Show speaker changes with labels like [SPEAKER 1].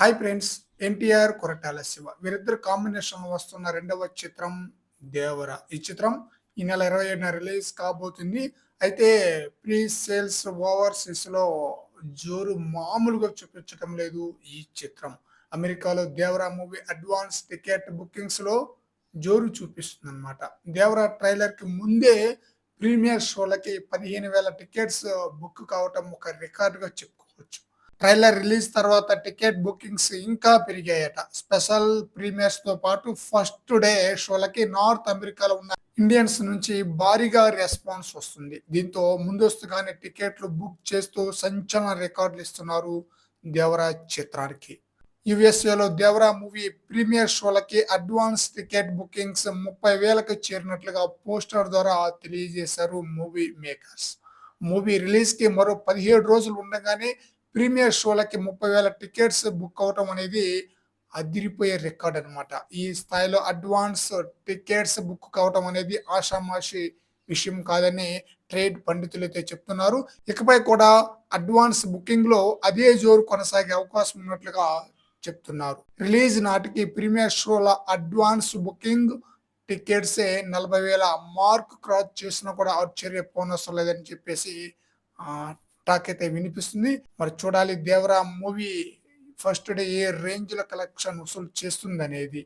[SPEAKER 1] Hi friends NTR Koratala Siva. వీరిద్దరు combination వస్తున్న రెండవ చిత్రం దేవర. ఈ చిత్రం ఈ నెల ఇరవై ఏడున రిలీజ్ కాబోతుంది. అయితే ప్రీ సేల్స్ ఓవర్సీస్లో జోరు మామూలుగా చూపించడం లేదు ఈ చిత్రం. అమెరికాలో దేవరా మూవీ అడ్వాన్స్ టికెట్ బుకింగ్స్లో జోరు చూపిస్తుంది అనమాట దేవరా ట్రైలర్కి ముందే ప్రీమియర్ షోలకి పదిహేను వేల టికెట్స్ బుక్ కావటం ఒక రికార్డుగా చెప్పుకోవచ్చు. ట్రైలర్ రిలీజ్ తర్వాత టికెట్ బుకింగ్స్ ఇంకా పెరిగాయట. స్పెషల్ ప్రీమియర్స్తో పాటు ఫస్ట్ డే షోలకి నార్త్ అమెరికాలో ఉన్న ఇండియన్స్ నుంచి భారీగా రెస్పాన్స్ వస్తుంది. దీంతో ముందస్తుగానే టికెట్లు బుక్ చేస్తూ సంచలన రికార్డులు ఇస్తున్నారు దేవరా చిత్రానికి. యుఎస్ఏలో దేవరా మూవీ ప్రీమియర్ షోలకి అడ్వాన్స్ టికెట్ బుకింగ్స్ ముప్పై వేలకు చేరినట్లుగా పోస్టర్ ద్వారా తెలియజేశారు మూవీ మేకర్స్. మూవీ రిలీజ్కి మరో పదిహేడు రోజులు ఉండగానే ప్రీమియర్ షోలకి ముప్పై వేల టికెట్స్ బుక్ అవటం అనేది అదిరిపోయే రికార్డ్ అనమాట ఈ స్థాయిలో అడ్వాన్స్ టికెట్స్ బుక్ కావటం అనేది ఆషామాషి విషయం కాదని ట్రేడ్ పండితులు అయితే చెప్తున్నారు. ఇకపై కూడా అడ్వాన్స్ బుకింగ్లో అదే జోరు కొనసాగే అవకాశం ఉన్నట్లుగా చెప్తున్నారు. రిలీజ్ నాటికి ప్రీమియర్ షోల అడ్వాన్స్ బుకింగ్ టికెట్సే నలభై వేల మార్క్ క్రాస్ చేసినా కూడా ఆశ్చర్యపోనవసరం లేదని చెప్పేసి టాక్ అయితే వినిపిస్తుంది. మరి చూడాలి దేవరా మూవీ ఫస్ట్ డే ఏ రేంజ్లో కలెక్షన్ వసూలు చేస్తుంది అనేది